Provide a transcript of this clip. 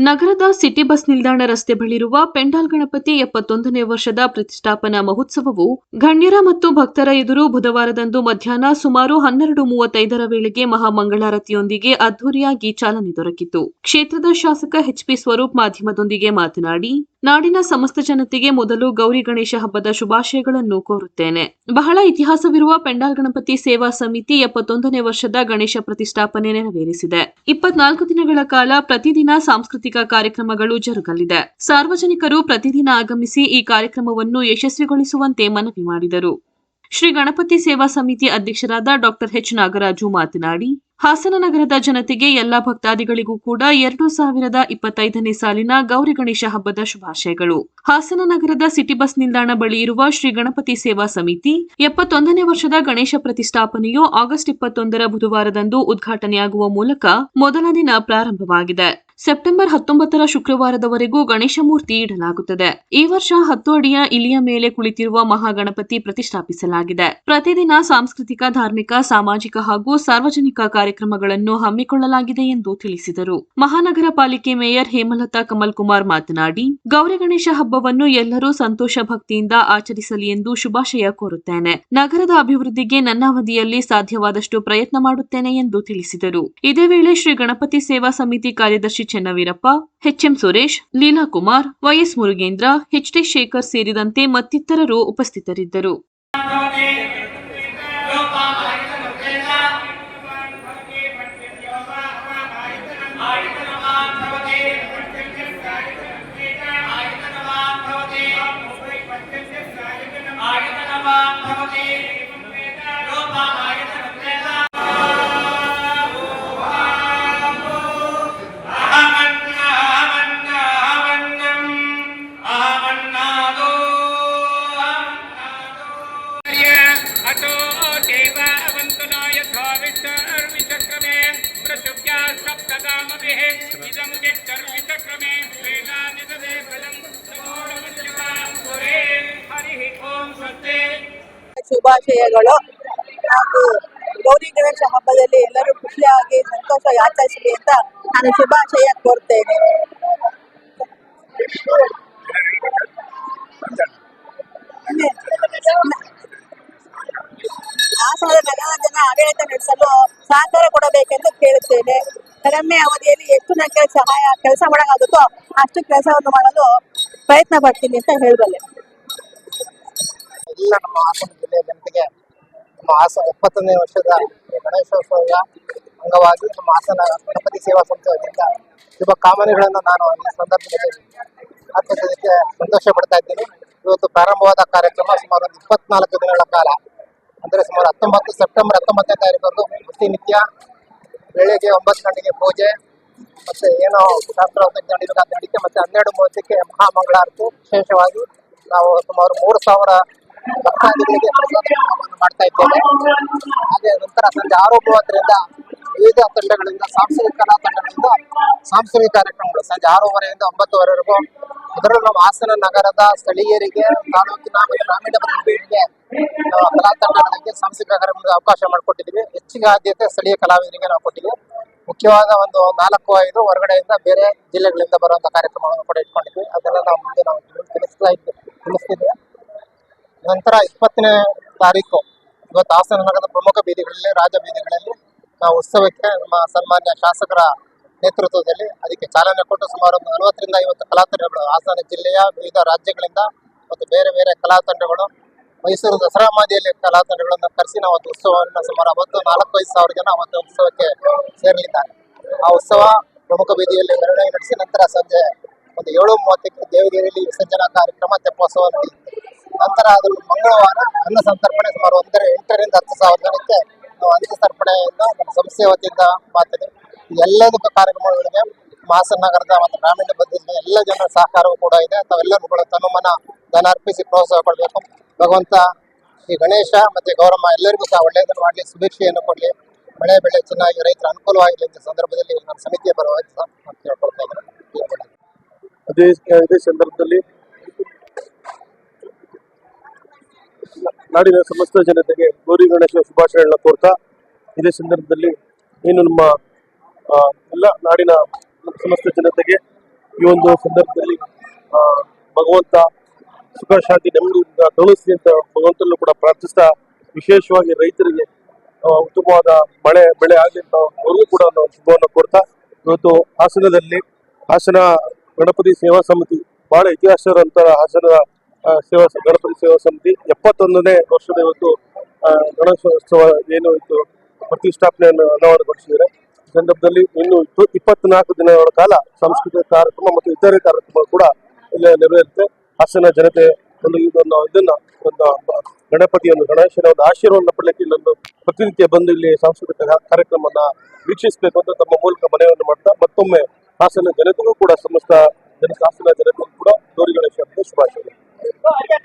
ನಗರದ city bus ನಿಲ್ದಾಣ ರಸ್ತೆ ಬಳಿರುವ ಪೆಂಡಾಲ್ ಗಣಪತಿ ಎಪ್ಪತ್ತೊಂದನೇ ವರ್ಷದ ಪ್ರತಿಷ್ಠಾಪನಾ ಮಹೋತ್ಸವವು ಗಣ್ಯರ ಮತ್ತು ಭಕ್ತರ ಎದುರು ಬುಧವಾರದಂದು ಮಧ್ಯಾಹ್ನ ಸುಮಾರು ಹನ್ನೆರಡು ಮೂವತ್ತೈದರ ವೇಳೆಗೆ ಮಹಾಮಂಗಳಾರತಿಯೊಂದಿಗೆ ಅದ್ದೂರಿಯಾಗಿ ಚಾಲನೆ ದೊರಕಿತು. ಕ್ಷೇತ್ರದ ಶಾಸಕ ಎಚ್ಪಿ ಸ್ವರೂಪ್ ಮಾಧ್ಯಮದೊಂದಿಗೆ ಮಾತನಾಡಿ ನಾಡಿನ ಸಮಸ್ತ ಜನತೆಗೆ ಮೊದಲು ಗೌರಿ ಗಣೇಶ ಹಬ್ಬದ ಶುಭಾಶಯಗಳನ್ನು ಕೋರುತ್ತೇನೆ. ಬಹಳ ಇತಿಹಾಸವಿರುವ ಪೆಂಡಾಲ್ ಗಣಪತಿ ಸೇವಾ ಸಮಿತಿ ಎಪ್ಪತ್ತೊಂದನೇ ವರ್ಷದ ಗಣೇಶ ಪ್ರತಿಷ್ಠಾಪನೆ ನೆರವೇರಿಸಿದೆ. ಇಪ್ಪತ್ನಾಲ್ಕು ದಿನಗಳ ಕಾಲ ಪ್ರತಿದಿನ ಸಾಂಸ್ಕೃತಿಕ ಕಾರ್ಯಕ್ರಮಗಳು ಜರುಗಲಿದೆ. ಸಾರ್ವಜನಿಕರು ಪ್ರತಿದಿನ ಆಗಮಿಸಿ ಈ ಕಾರ್ಯಕ್ರಮವನ್ನು ಯಶಸ್ವಿಗೊಳಿಸುವಂತೆ ಮನವಿ ಮಾಡಿದರು. ಶ್ರೀ ಗಣಪತಿ ಸೇವಾ ಸಮಿತಿ ಅಧ್ಯಕ್ಷರಾದ ಡಾಕ್ಟರ್ ಎಚ್ ನಾಗರಾಜು ಮಾತನಾಡಿ ಹಾಸನ ನಗರದ ಜನತೆಗೆ ಎಲ್ಲ ಭಕ್ತಾದಿಗಳಿಗೂ ಕೂಡ ಎರಡು ಸಾವಿರದ ಇಪ್ಪತ್ತೈದನೇ ಸಾಲಿನ ಗೌರಿ ಗಣೇಶ ಹಬ್ಬದ ಶುಭಾಶಯಗಳು. ಹಾಸನ ನಗರದ ಸಿಟಿ ಬಸ್ ನಿಲ್ದಾಣ ಬಳಿ ಇರುವ ಶ್ರೀ ಗಣಪತಿ ಸೇವಾ ಸಮಿತಿ ಎಪ್ಪತ್ತೊಂದನೇ ವರ್ಷದ ಗಣೇಶ ಪ್ರತಿಷ್ಠಾಪನೆಯು ಆಗಸ್ಟ್ ಇಪ್ಪತ್ತೊಂದರ ಬುಧವಾರದಂದು ಉದ್ಘಾಟನೆಯಾಗುವ ಮೂಲಕ ಮೊದಲ ದಿನ ಪ್ರಾರಂಭವಾಗಿದೆ. ಸೆಪ್ಟೆಂಬರ್ ಹತ್ತೊಂಬತ್ತರ ಶುಕ್ರವಾರದವರೆಗೂ ಗಣೇಶ ಮೂರ್ತಿ ಇಡಲಾಗುತ್ತದೆ. ಈ ವರ್ಷ ಹತ್ತು ಅಡಿಯ ಇಲಿಯ ಮೇಲೆ ಕುಳಿತಿರುವ ಮಹಾಗಣಪತಿ ಪ್ರತಿಷ್ಠಾಪಿಸಲಾಗಿದೆ. ಪ್ರತಿದಿನ ಸಾಂಸ್ಕೃತಿಕ, ಧಾರ್ಮಿಕ, ಸಾಮಾಜಿಕ ಹಾಗೂ ಸಾರ್ವಜನಿಕ ಕಾರ್ಯಕ್ರಮಗಳನ್ನು ಹಮ್ಮಿಕೊಳ್ಳಲಾಗಿದೆ ಎಂದು ತಿಳಿಸಿದರು. ಮಹಾನಗರ ಪಾಲಿಕೆ ಮೇಯರ್ ಹೇಮಲತಾ ಕಮಲ್ ಕುಮಾರ್ ಮಾತನಾಡಿ, ಗೌರಿ ಗಣೇಶ ಹಬ್ಬವನ್ನು ಎಲ್ಲರೂ ಸಂತೋಷ ಭಕ್ತಿಯಿಂದ ಆಚರಿಸಲಿ ಎಂದು ಶುಭಾಶಯ ಕೋರುತ್ತೇನೆ. ನಗರದ ಅಭಿವೃದ್ಧಿಗೆ ನನ್ನ ಅವಧಿಯಲ್ಲಿ ಸಾಧ್ಯವಾದಷ್ಟು ಪ್ರಯತ್ನ ಮಾಡುತ್ತೇನೆ ಎಂದು ತಿಳಿಸಿದರು. ಇದೇ ವೇಳೆ ಶ್ರೀ ಗಣಪತಿ ಸೇವಾ ಸಮಿತಿ ಕಾರ್ಯದರ್ಶಿ Channaveerappa HM Suresh Leela Kumar YS Murugendra HD Shekhar ಸೇರಿದಂತೆ ಮತ್ತಿತರರು ಉಪಸ್ಥಿತರಿದ್ದರು. ಶುಭಾಶಯಗಳು. ಹಾಗೂ ಗೌರಿ ಗಣೇಶ ಹಬ್ಬದಲ್ಲಿ ಎಲ್ಲರೂ ಖುಷಿಯಾಗಿ ಸಂತೋಷ ಆಚರಿಸಲಿ ಅಂತ ನಾನು ಶುಭಾಶಯ ಕೋರ್ತೇನೆ. ಹಾಸನದ ನಗರ ಜನ ಆಡಳಿತ ನಡೆಸಲು ಸಹಕಾರ ಕೊಡಬೇಕೆಂದು ಕೇಳುತ್ತೇನೆ. ಕಡಿಮೆ ಅವಧಿಯಲ್ಲಿ ಎಷ್ಟು ನನಗೆ ಸಹಾಯ ಕೆಲಸ ಮಾಡೋಕ್ಕಾಗುತ್ತೋ ಅಷ್ಟು ಕೆಲಸವನ್ನು ಮಾಡಲು ಪ್ರಯತ್ನ ಪಡ್ತೀನಿ ಅಂತ ಹೇಳಬಲ್ಲೆ. ಎಲ್ಲ ನಮ್ಮ ಹಾಸನ ಜಿಲ್ಲೆಯ ಜನತೆಗೆ ನಮ್ಮ ಹಾಸನ ಎಪ್ಪತ್ತೊಂದನೇ ವರ್ಷದ ಗಣೇಶೋತ್ಸವದ ಅಂಗವಾಗಿ ನಮ್ಮ ಹಾಸನ ಗಣಪತಿ ಸೇವಾ ಸಂಸ್ಥೆ ವತಿಯಿಂದ ಶುಭ ಕಾಮನೆಗಳನ್ನು ನಾನು ಈ ಸಂದರ್ಭದಲ್ಲಿ ಅರ್ಪಿಸೋದಕ್ಕೆ ಸಂತೋಷ ಪಡ್ತಾ ಇದ್ದೀನಿ. ಇವತ್ತು ಪ್ರಾರಂಭವಾದ ಕಾರ್ಯಕ್ರಮ ಸುಮಾರು ಒಂದು ಇಪ್ಪತ್ನಾಲ್ಕು ದಿನಗಳ ಕಾಲ. ಅಂದರೆ ಸುಮಾರು ಹತ್ತೊಂಬತ್ತು, ಸೆಪ್ಟೆಂಬರ್ ಹತ್ತೊಂಬತ್ತನೇ ತಾರೀಕಂದು ಪ್ರತಿನಿತ್ಯ ಬೆಳಿಗ್ಗೆ ಒಂಬತ್ತು ಗಂಟೆಗೆ ಪೂಜೆ, ಮತ್ತೆ ಏನೋ ಶಾಸ್ತ್ರ ನಡೀಬೇಕಾದ ನಡೀತೆ ಮತ್ತೆ ಹನ್ನೆರಡು ಮೂವತ್ತಕ್ಕೆ ಮಹಾಮಂಗಳಾರತಿ. ವಿಶೇಷವಾಗಿ ನಾವು ಸುಮಾರು ಮೂರು ಸಾವಿರ ಭಕ್ತಾದಿಗಳಿಗೆ ಮಾಡ್ತಾ ಇದ್ದೇವೆ. ಹಾಗೆ ನಂತರ ಸಂಜೆ ಆರು ಮೂವತ್ತರಿಂದ ವಿವಿಧ ತಂಡಗಳಿಂದ ಸಾಂಸ್ಕೃತಿಕ ಕಲಾ ತಂಡಗಳಿಂದ ಸಾಂಸ್ಕೃತಿಕ ಕಾರ್ಯಕ್ರಮಗಳು ಸಂಜೆ ಆರೂವರೆಯಿಂದ ಒಂಬತ್ತುವರೆವರೆಗೂ ಅದರಲ್ಲೂ ನಾವು ಹಾಸನ ನಗರದ ಸ್ಥಳೀಯರಿಗೆ, ತಾಲೂಕಿನ ಗ್ರಾಮೀಣ ನಾವು ಕಲಾ ತಂಡಗಳಿಗೆ ಸಾಂಸ್ಕೃತಿಕ ಕಾರ್ಯಕ್ರಮದ ಅವಕಾಶ ಮಾಡಿಕೊಟ್ಟಿದ್ದೀವಿ. ಹೆಚ್ಚಿಗೆ ಆದ್ಯತೆ ಸ್ಥಳೀಯ ಕಲಾವಿದರಿಗೆ ನಾವು ಕೊಟ್ಟಿದ್ದೀವಿ. ಮುಖ್ಯವಾದ ಒಂದು ನಾಲ್ಕು, ಐದು ಹೊರಗಡೆಯಿಂದ ಬೇರೆ ಜಿಲ್ಲೆಗಳಿಂದ ಬರುವಂತ ಕಾರ್ಯಕ್ರಮಗಳನ್ನು ಕೂಡ ಇಟ್ಕೊಂಡಿದ್ವಿ ಅದನ್ನ ನಾವು ಮುಂದೆ ನಾವು ತಿಳಿಸ್ತಾ ಇದ್ವಿ ತಿಳಿಸ್ತಿದ್ವಿ ನಂತರ ಇಪ್ಪತ್ತನೇ ತಾರೀಕು, ಇವತ್ತು ಹಾಸನ ನಗರದ ಪ್ರಮುಖ ಬೀದಿಗಳಲ್ಲಿ, ರಾಜ ಬೀದಿಗಳಲ್ಲಿ ನಾವು ಉತ್ಸವಕ್ಕೆ ನಮ್ಮ ಸನ್ಮಾನ್ಯ ಶಾಸಕರ ನೇತೃತ್ವದಲ್ಲಿ ಅದಕ್ಕೆ ಚಾಲನೆ ಕೊಟ್ಟು ಸುಮಾರು ಒಂದು ನಲವತ್ತರಿಂದ ಐವತ್ತು ಕಲಾತಂಡಗಳು ಹಾಸನ ಜಿಲ್ಲೆಯ ವಿವಿಧ ರಾಜ್ಯಗಳಿಂದ ಮತ್ತು ಬೇರೆ ಬೇರೆ ಕಲಾತಂಡಗಳು ಮೈಸೂರು ದಸರಾ ಮಾದಿಯಲ್ಲಿ ಕಲಾತಂಡಗಳನ್ನು ಕರೆಸಿ ನಾವು ಒಂದು ಉತ್ಸವವನ್ನು ಸುಮಾರು ಅವತ್ತು ನಾಲ್ಕು ಐದು ಸಾವಿರ ಜನ ಅವತ್ತು ಉತ್ಸವಕ್ಕೆ ಸೇರಲಿದ್ದಾರೆ. ಆ ಉತ್ಸವ ಪ್ರಮುಖ ಬೀದಿಯಲ್ಲಿ ಮೆರವಣಿಗೆ ನಡೆಸಿ ನಂತರ ಸಂಜೆ ಒಂದು ಏಳು ಮೂವತ್ತಕ್ಕೆ ದೇವಗಿರಿಯಲ್ಲಿ ವಿಸರ್ಜನಾ ಕಾರ್ಯಕ್ರಮ, ತೆಪ್ಪೋತ್ಸವ ನಡೆಯುತ್ತೆ. ನಂತರ ಅದು ಮಂಗಳವಾರ, ಅನ್ನ ಸಂತರ್ಪಣೆ ಸುಮಾರು ಒಂದರ ಎಂಟರಿಂದ ಹತ್ತು ಸಾವಿರ ಜನಕ್ಕೆ ಅನ್ನ ಸಂತರ್ಪಣೆಯಿಂದ ನಮ್ಮ ಸಂಸ್ಥೆ ವತಿಯಿಂದ ಮಾತಿದೆ ಎಲ್ಲದಕ್ಕೂ ಕಾರ್ಯಕ್ರಮಗಳಿಗೆ ಮಾಸನಗರದ ನಗರದ ಮತ್ತು ಗ್ರಾಮೀಣ ಬದ್ಧತೆ ಎಲ್ಲ ಜನರ ಸಹಕಾರವೂ ಕೂಡ ಇದೆ. ತಾವೆಲ್ಲರೂ ಕೂಡ ತಮ್ಮ ಮನ ಧನ ಅರ್ಪಿಸಿ ಪ್ರೋತ್ಸಾಹ ಕೊಡಬೇಕು. ಭಗವಂತ ಈ ಗಣೇಶ ಮತ್ತೆ ಗೌರಮ್ಮ ಎಲ್ಲರಿಗೂ ಸಹ ಒಳ್ಳೆಯದನ್ನು ಮಾಡಲಿ ಸುಭಿಕ್ಷೆಯನ್ನು ಕೊಡಲಿ. ಮಳೆ ಬೆಳೆ ಚೆನ್ನಾಗಿ, ರೈತರ ಅನುಕೂಲವಾಗಲಿ ಅಂತ ಸಂದರ್ಭದಲ್ಲಿ ನಮ್ಮ ಸಮಿತಿಯ ಪರವಾಗಿ ಸಹ ಕೇಳ್ಕೊಳ್ತಾ ಇದ್ದೀನಿ. ಅದೇ ಇದೇ ಸಂದರ್ಭದಲ್ಲಿ ನಾಡಿನ ಸಮಸ್ತ ಜನತೆಗೆ ಗೌರಿ ಗಣೇಶ ಶುಭಾಶಯಗಳನ್ನ ಕೋರ್ತಾ ಇದೇ ಸಂದರ್ಭದಲ್ಲಿ ಏನು ನಮ್ಮ ಎಲ್ಲ ನಾಡಿನ ಸಮಸ್ತ ಜನತೆಗೆ ಈ ಒಂದು ಸಂದರ್ಭದಲ್ಲಿ ಭಗವಂತ ಸುಖ ಶಾಂತಿ ನೆಮ್ಮದಿಯಿಂದ ಕಳುಹಿಸಿ ಅಂತ ಭಗವಂತನನ್ನು ಕೂಡ ಪ್ರಾರ್ಥಿಸ್ತಾ ವಿಶೇಷವಾಗಿ ರೈತರಿಗೆ ಉತ್ತಮವಾದ ಮಳೆ ಬೆಳೆ ಆಗಲಿ ಅಂತ ಅವ್ರಿಗೂ ಕೂಡ ಶುಭವನ್ನು ಕೊಡ್ತಾ ಇವತ್ತು ಹಾಸನದಲ್ಲಿ ಹಾಸನ ಗಣಪತಿ ಸೇವಾ ಸಮಿತಿ ಬಹಳ ಇತಿಹಾಸವಂತ ಹಾಸನ ಆ, ಸೇವಾ ಗಣಪತಿ ಸೇವಾ ಸಮಿತಿ ಎಪ್ಪತ್ತೊಂದನೇ ವರ್ಷದ ಇವತ್ತು ಗಣೇಶೋತ್ಸವ ಏನು ಇತ್ತು, ಪ್ರತಿಷ್ಠಾಪನೆಯನ್ನು ಅನಾವರಣಗೊಳಿಸಿದರೆ ಸಂದರ್ಭದಲ್ಲಿ ಇನ್ನು ಇಪ್ಪತ್ತು, ಇಪ್ಪತ್ನಾಲ್ಕು ದಿನಗಳ ಕಾಲ ಸಾಂಸ್ಕೃತಿಕ ಕಾರ್ಯಕ್ರಮ ಮತ್ತು ಇತರೆ ಕಾರ್ಯಕ್ರಮ ಕೂಡ ಇಲ್ಲಿ ನೆರವೇರುತ್ತೆ. ಹಾಸನ ಜನತೆ ಒಂದು ಇದನ್ನು ಇದನ್ನ ಒಂದು ಗಣಪತಿಯನ್ನು, ಗಣೇಶನ ಒಂದು ಆಶೀರ್ವಾದ ಪಡಲಿಕ್ಕೆ ಇಲ್ಲೊಂದು ಪ್ರತಿನಿತ್ಯ ಬಂದು ಇಲ್ಲಿ ಸಾಂಸ್ಕೃತಿಕ ಕಾರ್ಯಕ್ರಮವನ್ನ ವೀಕ್ಷಿಸಬೇಕು ಅಂತ ತಮ್ಮ ಮೂಲಕ ಮನವಿಯನ್ನು ಮಾಡ್ತಾ, ಮತ್ತೊಮ್ಮೆ ಹಾಸನ ಜನತೆಗೂ ಕೂಡ ಸಮಸ್ತ ಜನ, ಹಾಸನ ಜನತೆಗೂ ಕೂಡ ಗೌರಿ ಗಣೇಶ ಶುಭಾಶಯಗಳು. Olha,